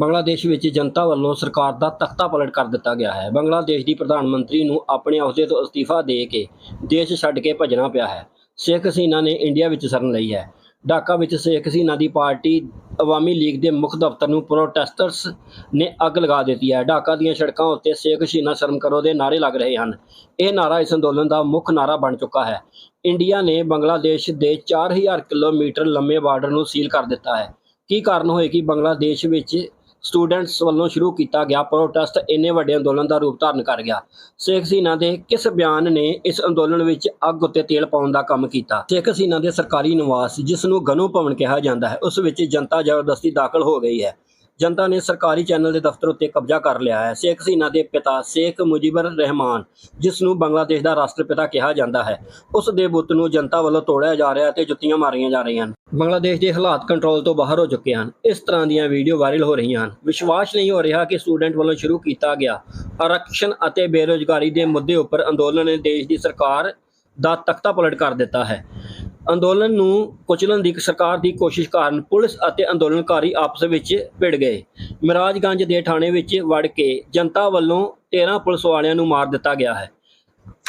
ਬੰਗਲਾਦੇਸ਼ ਵਿੱਚ ਜਨਤਾ ਵੱਲੋਂ ਸਰਕਾਰ ਦਾ ਤਖਤਾ ਪਲਟ ਕਰ ਦਿੱਤਾ ਗਿਆ ਹੈ। ਬੰਗਲਾਦੇਸ਼ ਦੀ ਪ੍ਰਧਾਨ ਮੰਤਰੀ ਨੂੰ ਆਪਣੇ ਅਹੁਦੇ ਤੋਂ ਅਸਤੀਫਾ ਦੇ ਕੇ ਦੇਸ਼ ਛੱਡ ਕੇ ਭੱਜਣਾ ਪਿਆ ਹੈ। ਸ਼ੇਖ ਹਸੀਨਾ ਨੇ ਇੰਡੀਆ ਵਿੱਚ ਸ਼ਰਨ ਲਈ ਹੈ। ਢਾਕਾ ਵਿੱਚ ਸ਼ੇਖ ਹਸੀਨਾ ਦੀ ਪਾਰਟੀ ਅਵਾਮੀ ਲੀਗ ਦੇ ਮੁੱਖ ਦਫ਼ਤਰ ਨੂੰ ਪ੍ਰੋਟੈਸਟਰਸ ਨੇ ਅੱਗ ਲਗਾ ਦਿੱਤੀ ਹੈ। ਢਾਕਾ ਦੀਆਂ ਸੜਕਾਂ ਉੱਤੇ ਸ਼ੇਖ ਹਸੀਨਾ ਸ਼ਰਮ ਕਰੋ ਦੇ ਨਾਰੇ ਲੱਗ ਰਹੇ ਹਨ। ਇਹ ਨਾਰਾ ਇਸ ਅੰਦੋਲਨ ਦਾ ਮੁੱਖ ਨਾਰਾ ਬਣ ਚੁੱਕਾ ਹੈ। ਇੰਡੀਆ ਨੇ ਬੰਗਲਾਦੇਸ਼ ਦੇ 4000 ਕਿਲੋਮੀਟਰ ਲੰਮੇ ਬਾਰਡਰ ਨੂੰ ਸੀਲ ਕਰ ਦਿੱਤਾ ਹੈ। ਕੀ ਕਾਰਨ ਹੋਏ ਕਿ ਬੰਗਲਾਦੇਸ਼ ਵਿੱਚ ਸਟੂਡੈਂਟਸ ਵੱਲੋਂ ਸ਼ੁਰੂ ਕੀਤਾ ਗਿਆ ਪ੍ਰੋਟੈਸਟ ਇੰਨੇ ਵੱਡੇ ਅੰਦੋਲਨ ਦਾ ਰੂਪ ਧਾਰਨ ਕਰ ਗਿਆ। ਸ਼ੇਖ ਹਸੀਨਾ ਦੇ ਕਿਸ ਬਿਆਨ ਨੇ ਇਸ ਅੰਦੋਲਨ ਵਿੱਚ ਅੱਗ ਉੱਤੇ ਤੇਲ ਪਾਉਣ ਦਾ ਕੰਮ ਕੀਤਾ? ਸ਼ੇਖ ਹਸੀਨਾ ਦੇ ਸਰਕਾਰੀ ਨਿਵਾਸ ਜਿਸ ਨੂੰ ਗਨੂ ਭਵਨ ਕਿਹਾ ਜਾਂਦਾ ਹੈ, ਉਸ ਵਿੱਚ ਜਨਤਾ ਜ਼ਬਰਦਸਤੀ ਦਾਖਲ ਹੋ ਗਈ ਹੈ। ਜਨਤਾ ਨੇ ਸਰਕਾਰੀ ਚੈਨਲ ਦੇ ਦਫ਼ਤਰ ਉੱਤੇ ਕਬਜ਼ਾ ਕਰ ਲਿਆ ਹੈ। ਸ਼ੇਖ ਹਸੀਨਾ ਦੇ ਪਿਤਾ ਸ਼ੇਖ ਮੁਜੀਬਰ ਰਹਿਮਾਨ, ਜਿਸ ਨੂੰ ਬੰਗਲਾਦੇਸ਼ ਦਾ ਰਾਸ਼ਟਰਪਿਤਾ ਕਿਹਾ ਜਾਂਦਾ ਹੈ, ਉਸ ਦੇ ਬੁੱਤ ਨੂੰ ਜਨਤਾ ਵੱਲੋਂ ਤੋੜਿਆ ਜਾ ਰਿਹਾ ਤੇ ਜੁੱਤੀਆਂ ਮਾਰੀਆਂ ਜਾ ਰਹੀਆਂ ਹਨ। ਬੰਗਲਾਦੇਸ਼ ਦੇ ਹਾਲਾਤ ਕੰਟਰੋਲ ਤੋਂ ਬਾਹਰ ਹੋ ਚੁੱਕੇ ਹਨ। ਇਸ ਤਰ੍ਹਾਂ ਦੀਆਂ ਵੀਡੀਓ ਵਾਇਰਲ ਹੋ ਰਹੀਆਂ ਹਨ। ਵਿਸ਼ਵਾਸ ਨਹੀਂ ਹੋ ਰਿਹਾ ਕਿ ਸਟੂਡੈਂਟ ਵੱਲੋਂ ਸ਼ੁਰੂ ਕੀਤਾ ਗਿਆ। ਆਰਕਸ਼ਣ ਅਤੇ ਬੇਰੋਜ਼ਗਾਰੀ ਦੇ ਮੁੱਦੇ ਉੱਪਰ ਅੰਦੋਲਨ ਨੇ ਦੇਸ਼ ਦੀ ਸਰਕਾਰ ਦਾ ਤਖਤਾ ਪਲਟ ਕਰ ਦਿੱਤਾ ਹੈ। ਅੰਦੋਲਨ ਨੂੰ ਕੁਚਲਣ ਦੀ ਸਰਕਾਰ ਦੀ ਕੋਸ਼ਿਸ਼ ਕਾਰਨ ਪੁਲਿਸ ਅਤੇ ਅੰਦੋਲਨਕਾਰੀ ਆਪਸ ਵਿੱਚ ਭਿੜ ਗਏ। ਮਹਾਰਾਜਗੰਜ ਦੇ ਥਾਣੇ ਵਿੱਚ ਵੜ ਕੇ ਜਨਤਾ ਵੱਲੋਂ 13 ਪੁਲਿਸ ਵਾਲਿਆਂ ਨੂੰ ਮਾਰ ਦਿੱਤਾ ਗਿਆ ਹੈ।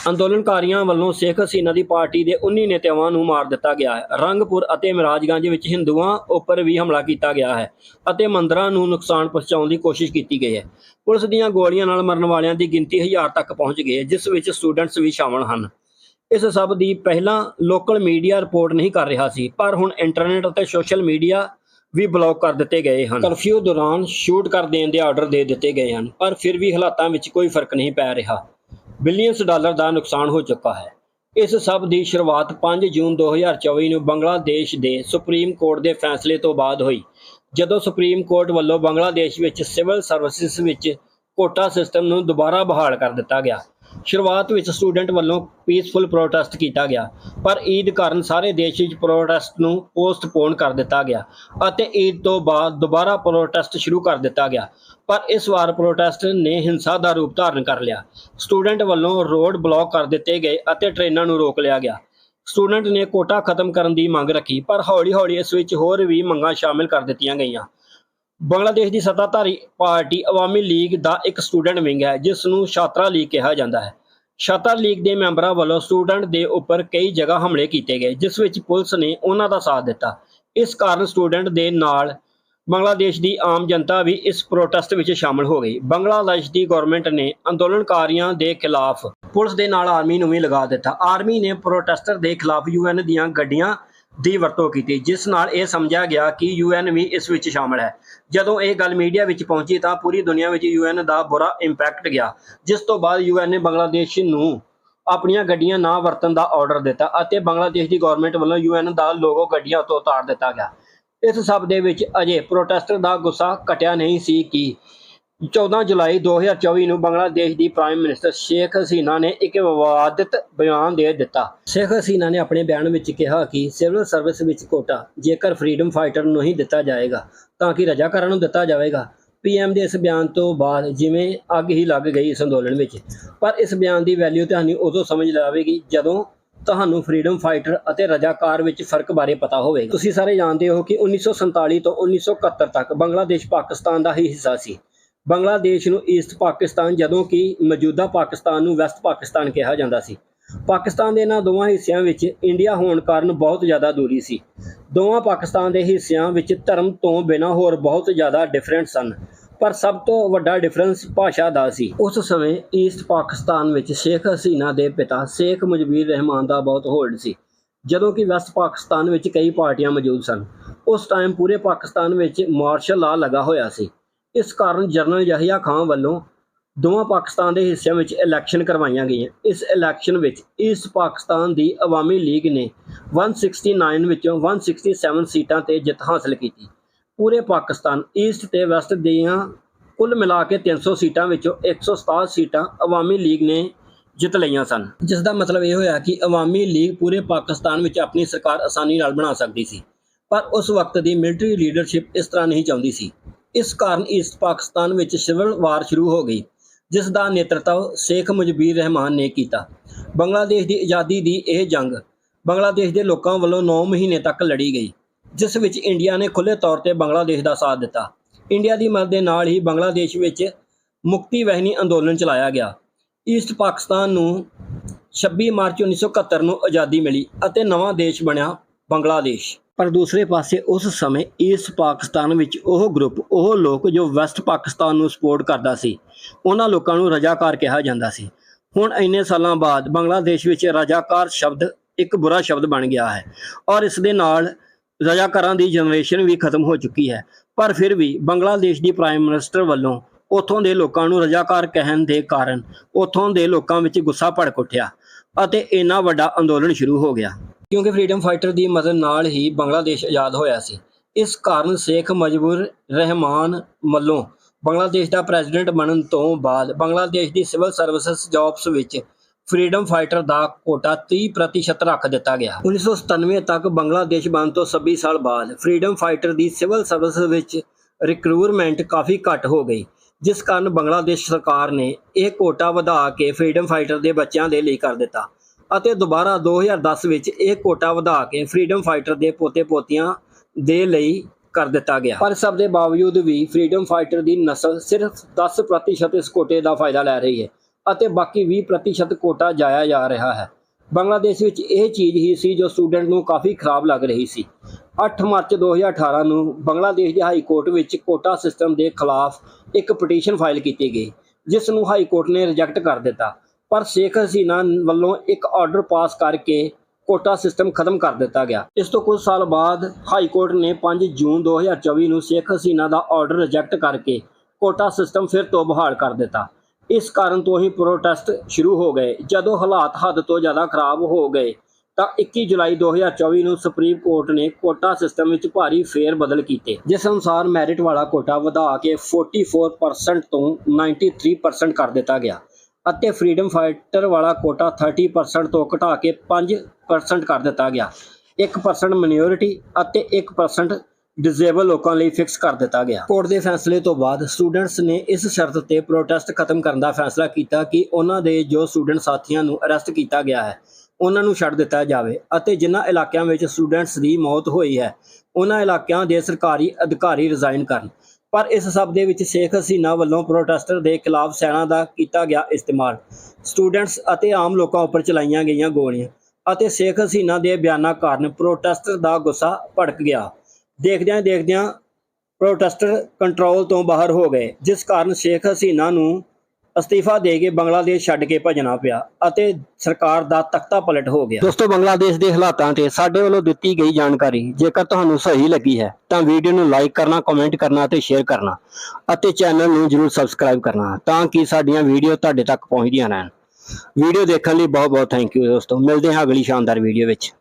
ਅੰਦੋਲਨਕਾਰੀਆਂ ਵੱਲੋਂ ਸ਼ੇਖ ਹਸੀਨਾ ਦੀ ਪਾਰਟੀ ਦੇ 19 ਨੇਤਾਵਾਂ ਨੂੰ ਮਾਰ ਦਿੱਤਾ ਗਿਆ ਹੈ। ਰੰਗਪੁਰ ਅਤੇ ਮਹਾਰਾਜਗੰਜ ਵਿੱਚ ਹਿੰਦੂਆਂ ਉੱਪਰ ਵੀ ਹਮਲਾ ਕੀਤਾ ਗਿਆ ਹੈ ਅਤੇ ਮੰਦਰਾਂ ਨੂੰ ਨੁਕਸਾਨ ਪਹੁੰਚਾਉਣ ਦੀ ਕੋਸ਼ਿਸ਼ ਕੀਤੀ ਗਈ ਹੈ। ਪੁਲਿਸ ਦੀਆਂ ਗੋਲੀਆਂ ਨਾਲ ਮਰਨ ਵਾਲਿਆਂ ਦੀ ਗਿਣਤੀ ਹਜ਼ਾਰ ਤੱਕ ਪਹੁੰਚ ਗਈ ਹੈ, ਜਿਸ ਵਿੱਚ ਸਟੂਡੈਂਟਸ ਵੀ ਸ਼ਾਮਲ ਹਨ। ਇਸ ਸਭ ਦੀ ਪਹਿਲਾਂ ਲੋਕਲ ਮੀਡੀਆ ਰਿਪੋਰਟ ਨਹੀਂ ਕਰ ਰਿਹਾ ਸੀ, ਪਰ ਹੁਣ ਇੰਟਰਨੈਟ ਅਤੇ ਸੋਸ਼ਲ ਮੀਡੀਆ ਵੀ ਬਲੌਕ ਕਰ ਦਿੱਤੇ ਗਏ ਹਨ। ਕਰਫਿਊ ਦੌਰਾਨ ਸ਼ੂਟ ਕਰ ਦੇਣ ਦੇ ਆਰਡਰ ਦੇ ਦਿੱਤੇ ਗਏ ਹਨ, ਪਰ ਫਿਰ ਵੀ ਹਾਲਾਤਾਂ ਵਿੱਚ ਕੋਈ ਫ਼ਰਕ ਨਹੀਂ ਪੈ ਰਿਹਾ। ਬਿਲੀਅਨਸ ਡਾਲਰ ਦਾ ਨੁਕਸਾਨ ਹੋ ਚੁੱਕਾ ਹੈ। ਇਸ ਸਭ ਦੀ ਸ਼ੁਰੂਆਤ 5 ਜੂਨ 2024 ਨੂੰ ਬੰਗਲਾਦੇਸ਼ ਦੇ ਸੁਪਰੀਮ ਕੋਰਟ ਦੇ ਫੈਸਲੇ ਤੋਂ ਬਾਅਦ ਹੋਈ, ਜਦੋਂ ਸੁਪਰੀਮ ਕੋਰਟ ਵੱਲੋਂ ਬੰਗਲਾਦੇਸ਼ ਵਿੱਚ ਸਿਵਲ ਸਰਵਿਸਿਜ਼ ਵਿੱਚ ਕੋਟਾ ਸਿਸਟਮ ਨੂੰ ਦੁਬਾਰਾ ਬਹਾਲ ਕਰ ਦਿੱਤਾ ਗਿਆ। ਸ਼ੁਰੂਆਤ ਵਿੱਚ ਸਟੂਡੈਂਟ ਵੱਲੋਂ ਪੀਸਫੁਲ ਪ੍ਰੋਟੈਸਟ ਕੀਤਾ ਗਿਆ, ਪਰ ਈਦ ਕਾਰਨ ਸਾਰੇ ਦੇਸ਼ ਵਿੱਚ ਪ੍ਰੋਟੈਸਟ ਨੂੰ ਪੋਸਟਪੋਨ ਕਰ ਦਿੱਤਾ ਗਿਆ ਅਤੇ ਈਦ ਤੋਂ ਬਾਅਦ ਦੁਬਾਰਾ ਪ੍ਰੋਟੈਸਟ ਸ਼ੁਰੂ ਕਰ ਦਿੱਤਾ ਗਿਆ। ਪਰ ਇਸ ਵਾਰ ਪ੍ਰੋਟੈਸਟ ਨੇ ਹਿੰਸਾ ਦਾ ਰੂਪ ਧਾਰਨ ਕਰ ਲਿਆ। ਸਟੂਡੈਂਟ ਵੱਲੋਂ ਰੋਡ ਬਲੌਕ ਕਰ ਦਿੱਤੇ ਗਏ ਅਤੇ ਟ੍ਰੇਨਾਂ ਨੂੰ ਰੋਕ ਲਿਆ ਗਿਆ। ਸਟੂਡੈਂਟ ਨੇ ਕੋਟਾ ਖਤਮ ਕਰਨ ਦੀ ਮੰਗ ਰੱਖੀ, ਪਰ ਹੌਲੀ-ਹੌਲੀ ਇਸ ਵਿੱਚ ਹੋਰ ਵੀ ਮੰਗਾਂ ਸ਼ਾਮਿਲ ਕਰ ਦਿੱਤੀਆਂ ਗਈਆਂ। ਬੰਗਲਾਦੇਸ਼ ਦੀ ਸੱਤਾਧਾਰੀ ਪਾਰਟੀ ਅਵਾਮੀ ਲੀਗ ਦਾ ਇੱਕ ਸਟੂਡੈਂਟ ਵਿੰਗ ਹੈ, ਜਿਸ ਨੂੰ ਛਾਤਰਾ ਲੀਗ ਕਿਹਾ ਜਾਂਦਾ ਹੈ। ਛਾਤਰਾ ਲੀਗ ਦੇ ਮੈਂਬਰਾਂ ਵੱਲੋਂ ਸਟੂਡੈਂਟ ਦੇ ਉੱਪਰ ਕਈ ਜਗ੍ਹਾ ਹਮਲੇ ਕੀਤੇ ਗਏ, ਜਿਸ ਵਿੱਚ ਪੁਲਿਸ ਨੇ ਉਹਨਾਂ ਦਾ ਸਾਥ ਦਿੱਤਾ। ਇਸ ਕਾਰਨ ਸਟੂਡੈਂਟ ਦੇ ਨਾਲ ਬੰਗਲਾਦੇਸ਼ ਦੀ ਆਮ ਜਨਤਾ ਵੀ ਇਸ ਪ੍ਰੋਟੈਸਟ ਵਿੱਚ ਸ਼ਾਮਲ ਹੋ ਗਈ। ਬੰਗਲਾਦੇਸ਼ ਦੀ ਗਵਰਨਮੈਂਟ ਨੇ ਅੰਦੋਲਨਕਾਰੀਆਂ ਦੇ ਖਿਲਾਫ ਪੁਲਿਸ ਦੇ ਨਾਲ ਆਰਮੀ ਨੂੰ ਵੀ ਲਗਾ ਦਿੱਤਾ। ਆਰਮੀ ਨੇ ਪ੍ਰੋਟੈਸਟਰ ਦੇ ਖਿਲਾਫ ਯੂਐਨ ਦੀਆਂ ਗੱਡੀਆਂ ਦੀ ਵਰਤੋਂ ਕੀਤੀ, ਜਿਸ ਨਾਲ ਇਹ ਸਮਝਿਆ ਗਿਆ ਕਿ ਯੂਐਨ ਵੀ ਇਸ ਵਿੱਚ ਸ਼ਾਮਲ ਹੈ। ਜਦੋਂ ਇਹ ਗੱਲ ਮੀਡੀਆ ਵਿੱਚ ਪਹੁੰਚੀ ਤਾਂ ਪੂਰੀ ਦੁਨੀਆ ਵਿੱਚ ਯੂਐਨ ਦਾ ਬੁਰਾ ਇੰਪੈਕਟ ਗਿਆ। ਜਿਸ ਤੋਂ ਬਾਅਦ ਯੂਐਨ ਨੇ ਬੰਗਲਾਦੇਸ਼ ਨੂੰ ਆਪਣੀਆਂ ਗੱਡੀਆਂ ਨਾ ਵਰਤਣ ਦਾ ਆਰਡਰ ਦਿੱਤਾ ਅਤੇ ਬੰਗਲਾਦੇਸ਼ ਦੀ ਗਵਰਨਮੈਂਟ ਵੱਲੋਂ ਯੂਐਨ ਦਾ ਲੋਗੋ ਗੱਡੀਆਂ ਤੋਂ ਉਤਾਰ ਦਿੱਤਾ ਗਿਆ। ਇਸ ਸਭ ਦੇ ਵਿੱਚ ਅਜੇ ਪ੍ਰੋਟੈਸਟਰ ਦਾ ਗੁੱਸਾ ਘਟਿਆ ਨਹੀਂ ਸੀ ਕਿ 14 ਜੁਲਾਈ 2024 ਨੂੰ ਬੰਗਲਾਦੇਸ਼ ਦੀ ਪ੍ਰਾਈਮ ਮਿਨਿਸਟਰ ਸ਼ੇਖ ਹਸੀਨਾ ਨੇ ਇੱਕ ਵਿਵਾਦਿਤ ਬਿਆਨ ਦੇ ਦਿੱਤਾ। ਸ਼ੇਖ ਹਸੀਨਾ ਨੇ ਆਪਣੇ ਬਿਆਨ ਵਿੱਚ ਕਿਹਾ ਕਿ ਸਿਵਲ ਸਰਵਿਸ ਵਿੱਚ ਕੋਟਾ, ਜੇਕਰ ਫਰੀडम ਫਾਈਟਰ ਨੂੰ ਹੀ ਦਿੱਤਾ ਜਾਏਗਾ, ਤਾਂ ਕਿ ਰਜਾਕਾਰਾਂ ਨੂੰ ਦਿੱਤਾ ਜਾਵੇਗਾ। ਪੀਐਮ ਦੇ ਇਸ ਬਿਆਨ ਤੋਂ ਬਾਅਦ ਜਿਵੇਂ ਅੱਗ ਹੀ ਲੱਗ ਗਈ ਇਸ ਅੰਦੋਲਨ ਵਿੱਚ। ਪਰ ਇਸ ਬਿਆਨ ਦੀ ਵੈਲਿਊ ਤੁਹਾਨੂੰ ਉਦੋਂ ਸਮਝ ਲਾਵੇਗੀ ਜਦੋਂ ਤੁਹਾਨੂੰ ਫਰੀडम ਫਾਈਟਰ ਅਤੇ ਰਜਾਕਾਰ ਵਿੱਚ ਫ਼ਰਕ ਬਾਰੇ ਪਤਾ ਹੋਵੇਗਾ। ਤੁਸੀਂ ਸਾਰੇ ਜਾਣਦੇ ਹੋ ਕਿ 1947 ਤੋਂ 1971 ਤੱਕ ਬੰਗਲਾਦੇਸ਼ ਪਾਕਿਸਤਾਨ ਦਾ ਹੀ ਹਿੱਸਾ ਸੀ। ਬੰਗਲਾਦੇਸ਼ ਨੂੰ ਈਸਟ ਪਾਕਿਸਤਾਨ ਜਦੋਂ ਕਿ ਮੌਜੂਦਾ ਪਾਕਿਸਤਾਨ ਨੂੰ ਵੈਸਟ ਪਾਕਿਸਤਾਨ ਕਿਹਾ ਜਾਂਦਾ ਸੀ। ਪਾਕਿਸਤਾਨ ਦੇ ਇਹਨਾਂ ਦੋਵਾਂ ਹਿੱਸਿਆਂ ਵਿੱਚ ਇੰਡੀਆ ਹੋਣ ਕਾਰਨ ਬਹੁਤ ਜ਼ਿਆਦਾ ਦੂਰੀ ਸੀ। ਦੋਵਾਂ ਪਾਕਿਸਤਾਨ ਦੇ ਹਿੱਸਿਆਂ ਵਿੱਚ ਧਰਮ ਤੋਂ ਬਿਨਾਂ ਹੋਰ ਬਹੁਤ ਜ਼ਿਆਦਾ ਡਿਫਰੈਂਟ ਸਨ। ਪਰ ਸਭ ਤੋਂ ਵੱਡਾ ਡਿਫਰੈਂਸ ਭਾਸ਼ਾ ਦਾ ਸੀ। ਉਸ ਸਮੇਂ ਈਸਟ ਪਾਕਿਸਤਾਨ ਵਿੱਚ ਸ਼ੇਖ ਹਸੀਨਾ ਦੇ ਪਿਤਾ ਸ਼ੇਖ ਮੁਜੀਬਰ ਰਹਿਮਾਨ ਦਾ ਬਹੁਤ ਹੋਲਡ ਸੀ। ਜਦੋਂ ਕਿ ਵੈਸਟ ਪਾਕਿਸਤਾਨ ਵਿੱਚ ਕਈ ਪਾਰਟੀਆਂ ਮੌਜੂਦ ਸਨ। ਉਸ ਟਾਈਮ ਪੂਰੇ ਪਾਕਿਸਤਾਨ ਵਿੱਚ ਮਾਰਸ਼ਲ ਲਾ ਲੱਗਾ ਹੋਇਆ ਸੀ। ਇਸ ਕਾਰਨ ਜਨਰਲ ਯਹੀਆ ਖਾਨ ਵੱਲੋਂ ਦੋਵਾਂ ਪਾਕਿਸਤਾਨ ਦੇ ਹਿੱਸਿਆਂ ਵਿੱਚ ਇਲੈਕਸ਼ਨ ਕਰਵਾਈਆਂ ਗਈਆਂ। ਇਸ ਇਲੈਕਸ਼ਨ ਵਿੱਚ ਈਸਟ ਪਾਕਿਸਤਾਨ ਦੀ ਅਵਾਮੀ ਲੀਗ ਨੇ 169 ਵਿੱਚੋਂ 167 ਸੀਟਾਂ ਤੇ ਜਿੱਤ ਹਾਸਲ ਕੀਤੀ। ਪੂਰੇ ਪਾਕਿਸਤਾਨ ਈਸਟ ਤੇ ਵੈਸਟ ਦੀਆਂ ਕੁੱਲ ਮਿਲਾ ਕੇ 300 ਸੀਟਾਂ ਵਿੱਚੋਂ 167 ਸੀਟਾਂ ਅਵਾਮੀ ਲੀਗ ਨੇ ਜਿੱਤ ਲਈਆਂ ਸਨ। ਜਿਸ ਦਾ ਮਤਲਬ ਇਹ ਹੋਇਆ ਕਿ ਅਵਾਮੀ ਲੀਗ ਪੂਰੇ ਪਾਕਿਸਤਾਨ ਵਿੱਚ ਆਪਣੀ ਸਰਕਾਰ ਆਸਾਨੀ ਨਾਲ ਬਣਾ ਸਕਦੀ ਸੀ, ਪਰ ਉਸ ਵਕਤ ਦੀ ਮਿਲਟਰੀ ਲੀਡਰਸ਼ਿਪ ਇਸ ਤਰ੍ਹਾਂ ਨਹੀਂ ਚਾਹੁੰਦੀ ਸੀ। ਇਸ ਕਾਰਨ ਈਸਟ ਪਾਕਿਸਤਾਨ ਵਿੱਚ ਸਿਵਲ ਵਾਰ ਸ਼ੁਰੂ ਹੋ ਗਈ, ਜਿਸ ਦਾ ਨੇਤਰਤਵ ਸ਼ੇਖ ਮੁਜਬੀਰ ਰਹਿਮਾਨ ਨੇ ਕੀਤਾ। ਬੰਗਲਾਦੇਸ਼ ਦੀ ਆਜ਼ਾਦੀ ਦੀ ਇਹ ਜੰਗ ਬੰਗਲਾਦੇਸ਼ ਦੇ ਲੋਕਾਂ ਵੱਲੋਂ 9 ਮਹੀਨੇ ਤੱਕ ਲੜੀ ਗਈ, ਜਿਸ ਵਿੱਚ ਇੰਡੀਆ ਨੇ ਖੁੱਲ੍ਹੇ ਤੌਰ ਤੇ ਬੰਗਲਾਦੇਸ਼ ਦਾ ਸਾਥ ਦਿੱਤਾ। ਇੰਡੀਆ ਦੀ ਮਦਦ ਦੇ ਨਾਲ ਹੀ ਬੰਗਲਾਦੇਸ਼ ਵਿੱਚ ਮੁਕਤੀ ਵਹਿਨੀ ਅੰਦੋਲਨ ਚਲਾਇਆ ਗਿਆ। ਈਸਟ ਪਾਕਿਸਤਾਨ ਨੂੰ 26 ਮਾਰਚ 1971 ਨੂੰ ਆਜ਼ਾਦੀ ਮਿਲੀ ਅਤੇ ਨਵਾਂ ਦੇਸ਼ ਬਣਿਆ ਬੰਗਲਾਦੇਸ਼। ਪਰ ਦੂਸਰੇ ਪਾਸੇ ਉਸ ਸਮੇਂ ਈਸਟ ਪਾਕਿਸਤਾਨ ਵਿੱਚ ਉਹ ਗਰੁੱਪ, ਉਹ ਲੋਕ ਜੋ ਵੈਸਟ ਪਾਕਿਸਤਾਨ ਨੂੰ ਸਪੋਰਟ ਕਰਦਾ ਸੀ, ਉਹਨਾਂ ਲੋਕਾਂ ਨੂੰ ਰਜਾਕਾਰ ਕਿਹਾ ਜਾਂਦਾ ਸੀ। ਹੁਣ ਇੰਨੇ ਸਾਲਾਂ ਬਾਅਦ ਬੰਗਲਾਦੇਸ਼ ਵਿੱਚ ਰਜਾਕਾਰ ਸ਼ਬਦ ਇੱਕ ਬੁਰਾ ਸ਼ਬਦ ਬਣ ਗਿਆ ਹੈ ਔਰ ਇਸ ਦੇ ਨਾਲ ਰਜਾਕਾਰਾਂ ਦੀ ਜਨਰੇਸ਼ਨ ਵੀ ਖਤਮ ਹੋ ਚੁੱਕੀ ਹੈ। ਪਰ ਫਿਰ ਵੀ ਬੰਗਲਾਦੇਸ਼ ਦੀ ਪ੍ਰਾਈਮ ਮਿਨਿਸਟਰ ਵੱਲੋਂ ਉੱਥੋਂ ਦੇ ਲੋਕਾਂ ਨੂੰ ਰਜਾਕਾਰ ਕਹਿਣ ਦੇ ਕਾਰਨ ਉੱਥੋਂ ਦੇ ਲੋਕਾਂ ਵਿੱਚ ਗੁੱਸਾ ਭੜਕ ਉੱਠਿਆ ਅਤੇ ਇੰਨਾ ਵੱਡਾ ਅੰਦੋਲਨ ਸ਼ੁਰੂ ਹੋ ਗਿਆ। ਕਿਉਂਕਿ ਫਰੀडम ਫਾਈਟਰ ਦੀ ਮਦਦ ਨਾਲ ਹੀ ਬੰਗਲਾਦੇਸ਼ ਆਜ਼ਾਦ ਹੋਇਆ ਸੀ। ਇਸ ਕਾਰਨ ਸ਼ੇਖ ਮਜਬੂਰ ਰਹਿਮਾਨ ਮੱਲੋਂ ਬੰਗਲਾਦੇਸ਼ ਦਾ ਪ੍ਰੈਜ਼ੀਡੈਂਟ ਬਣਨ ਤੋਂ ਬਾਅਦ ਬੰਗਲਾਦੇਸ਼ ਦੀ ਸਿਵਲ ਸਰਵਿਸਸ ਜੌਬਸ ਵਿੱਚ ਫਰੀडम ਫਾਈਟਰ ਦਾ ਕੋਟਾ 30% ਰੱਖ ਦਿੱਤਾ ਗਿਆ। 1997 ਤੱਕ ਬੰਗਲਾਦੇਸ਼ ਬਣ ਤੋਂ 26 ਸਾਲ ਬਾਅਦ ਫਰੀडम ਫਾਈਟਰ ਦੀ ਸਿਵਲ ਸਰਵਿਸ ਵਿੱਚ ਰਿਕਰੂਟਮੈਂਟ ਕਾਫੀ ਘੱਟ ਹੋ ਗਈ, ਜਿਸ ਕਾਰਨ ਬੰਗਲਾਦੇਸ਼ ਸਰਕਾਰ ਨੇ ਇਹ ਕੋਟਾ ਵਧਾ ਕੇ ਫਰੀडम ਫਾਈਟਰ ਦੇ ਬੱਚਿਆਂ ਦੇ ਲਈ ਕਰ ਦਿੱਤਾ। ਅਤੇ ਦੁਬਾਰਾ 2010 ਵਿੱਚ ਇਹ ਕੋਟਾ ਵਧਾ ਕੇ ਫਰੀडम ਫਾਈਟਰ ਦੇ ਪੋਤੇ-ਪੋਤੀਆਂ ਦੇ ਲਈ ਕਰ ਦਿੱਤਾ ਗਿਆ। ਪਰ ਸਭ ਦੇ ਬਾਵਜੂਦ ਵੀ ਫਰੀडम ਫਾਈਟਰ ਦੀ ਨਸਲ ਸਿਰਫ 10% ਇਸ ਕੋਟੇ ਦਾ ਫਾਇਦਾ ਲੈ ਰਹੀ ਹੈ ਅਤੇ ਬਾਕੀ 20% ਕੋਟਾ ਜਾਇਆ ਜਾ ਰਿਹਾ ਹੈ। ਬੰਗਲਾਦੇਸ਼ ਵਿੱਚ ਇਹ ਚੀਜ਼ ਹੀ ਸੀ ਜੋ ਸਟੂਡੈਂਟ ਨੂੰ ਕਾਫੀ ਖਰਾਬ ਲੱਗ ਰਹੀ ਸੀ। 8 ਮਾਰਚ 2018 ਨੂੰ ਬੰਗਲਾਦੇਸ਼ ਦੇ ਹਾਈ ਕੋਰਟ ਵਿੱਚ ਕੋਟਾ ਸਿਸਟਮ ਦੇ ਖਿਲਾਫ ਇੱਕ ਪਟੀਸ਼ਨ ਫਾਈਲ ਕੀਤੀ ਗਈ, ਜਿਸ ਨੂੰ ਹਾਈ ਕੋਰਟ ਨੇ ਰਿਜੈਕਟ ਕਰ ਦਿੱਤਾ। ਪਰ ਸ਼ੇਖ ਹਸੀਨਾ ਵੱਲੋਂ ਇੱਕ ਆਰਡਰ ਪਾਸ ਕਰਕੇ ਕੋਟਾ ਸਿਸਟਮ ਖਤਮ ਕਰ ਦਿੱਤਾ ਗਿਆ। ਇਸ ਤੋਂ ਕੁਝ ਸਾਲ ਬਾਅਦ ਹਾਈ ਕੋਰਟ ਨੇ 5 ਜੂਨ 2024 ਨੂੰ ਸ਼ੇਖ ਹਸੀਨਾ ਦਾ ਆਰਡਰ ਰਿਜੈਕਟ ਕਰਕੇ ਕੋਟਾ ਸਿਸਟਮ ਫਿਰ ਤੋਂ ਬਹਾਲ ਕਰ ਦਿੱਤਾ। ਇਸ ਕਾਰਨ ਤੋਂ ਹੀ ਪ੍ਰੋਟੈਸਟ ਸ਼ੁਰੂ ਹੋ ਗਏ। ਜਦੋਂ ਹਾਲਾਤ ਹੱਦ ਤੋਂ ਜ਼ਿਆਦਾ ਖਰਾਬ ਹੋ ਗਏ, ਤਾਂ 21 ਜੁਲਾਈ 2024 ਨੂੰ ਸੁਪਰੀਮ ਕੋਰਟ ਨੇ ਕੋਟਾ ਸਿਸਟਮ ਵਿੱਚ ਭਾਰੀ ਫੇਰ ਬਦਲ ਕੀਤੇ, ਜਿਸ ਅਨੁਸਾਰ ਮੈਰਿਟ ਵਾਲਾ ਕੋਟਾ ਵਧਾ ਕੇ 44% ਤੋਂ 93% ਕਰ ਦਿੱਤਾ ਗਿਆ। ਅਤੇ ਫਰੀडम ਫਾਈਟਰ ਵਾਲਾ ਕੋਟਾ 30% ਤੋਂ ਘਟਾ ਕੇ 5% ਕਰ ਦਿੱਤਾ ਗਿਆ। 1% ਮਿਨੋਰਿਟੀ ਅਤੇ 1% ਡਿਸੇਬਲ ਲੋਕਾਂ ਲਈ ਫਿਕਸ ਕਰ ਦਿੱਤਾ ਗਿਆ। ਕੋਰਟ ਦੇ ਫੈਸਲੇ ਤੋਂ ਬਾਅਦ ਸਟੂਡੈਂਟਸ ਨੇ ਇਸ ਸ਼ਰਤ ਤੇ ਪ੍ਰੋਟੈਸਟ ਖਤਮ ਕਰਨ ਦਾ ਫੈਸਲਾ ਕੀਤਾ ਕਿ ਉਹਨਾਂ ਦੇ ਜੋ ਸਟੂਡੈਂਟ ਸਾਥੀਆਂ ਨੂੰ ਅਰੈਸਟ ਕੀਤਾ ਗਿਆ ਹੈ, ਉਹਨਾਂ ਨੂੰ ਛੱਡ ਦਿੱਤਾ ਜਾਵੇ ਅਤੇ ਜਿਨ੍ਹਾਂ ਇਲਾਕਿਆਂ ਵਿੱਚ ਸਟੂਡੈਂਟਸ ਦੀ ਮੌਤ ਹੋਈ ਹੈ, ਉਹਨਾਂ ਇਲਾਕਿਆਂ ਦੇ ਸਰਕਾਰੀ ਅਧਿਕਾਰੀ ਰਿਜ਼ਾਈਨ ਕਰਨ। ਪਰ ਇਸ ਸਭ ਦੇ ਵਿੱਚ ਸ਼ੇਖ ਹਸੀਨਾ ਵੱਲੋਂ ਪ੍ਰੋਟੈਸਟਰ ਦੇ ਖਿਲਾਫ ਸੈਨਾ ਦਾ ਕੀਤਾ ਗਿਆ ਇਸਤੇਮਾਲ। ਸਟੂਡੈਂਟਸ ਅਤੇ ਆਮ ਲੋਕਾਂ ਉੱਪਰ ਚਲਾਈਆਂ ਗਈਆਂ ਗੋਲੀਆਂ ਅਤੇ ਸ਼ੇਖ ਹਸੀਨਾ ਦੇ ਬਿਆਨਾਂ ਕਾਰਨ ਪ੍ਰੋਟੈਸਟਰ ਦਾ ਗੁੱਸਾ ਭੜਕ ਗਿਆ। ਦੇਖਦਿਆਂ ਦੇਖਦਿਆਂ ਪ੍ਰੋਟੈਸਟਰ ਕੰਟਰੋਲ ਤੋਂ ਬਾਹਰ ਹੋ ਗਏ, ਜਿਸ ਕਾਰਨ ਸ਼ੇਖ ਹਸੀਨਾ ਨੂੰ ਅਸਤੀਫਾ ਦੇ ਕੇ ਬੰਗਲਾਦੇਸ਼ ਛੱਡ ਕੇ ਭੱਜਣਾ ਪਿਆ ਅਤੇ ਸਰਕਾਰ ਦਾ ਤਖਤਾ ਪਲਟ ਹੋ ਗਿਆ। ਦੋਸਤੋ, ਬੰਗਲਾਦੇਸ਼ ਦੇ ਹਾਲਾਤਾਂ ਤੇ ਸਾਡੇ ਵੱਲੋਂ ਦਿੱਤੀ ਗਈ ਜਾਣਕਾਰੀ ਜੇਕਰ ਤੁਹਾਨੂੰ ਸਹੀ ਲੱਗੀ ਹੈ, ਤਾਂ ਵੀਡੀਓ ਨੂੰ ਲਾਈਕ ਕਰਨਾ, ਕਮੈਂਟ ਕਰਨਾ ਅਤੇ ਸ਼ੇਅਰ ਕਰਨਾ ਅਤੇ ਚੈਨਲ ਨੂੰ ਜਰੂਰ ਸਬਸਕ੍ਰਾਈਬ ਕਰਨਾ ਤਾਂ ਕਿ ਸਾਡੀਆਂ ਵੀਡੀਓ ਤੁਹਾਡੇ ਤੱਕ ਪਹੁੰਚਦੀਆਂ ਰਹਿਣ। ਵੀਡੀਓ ਦੇਖਣ ਲਈ ਬਹੁਤ ਬਹੁਤ ਥੈਂਕ ਯੂ ਦੋਸਤੋ। ਮਿਲਦੇ ਹਾਂ ਅਗਲੀ ਸ਼ਾਨਦਾਰ ਵੀਡੀਓ ਵਿੱਚ।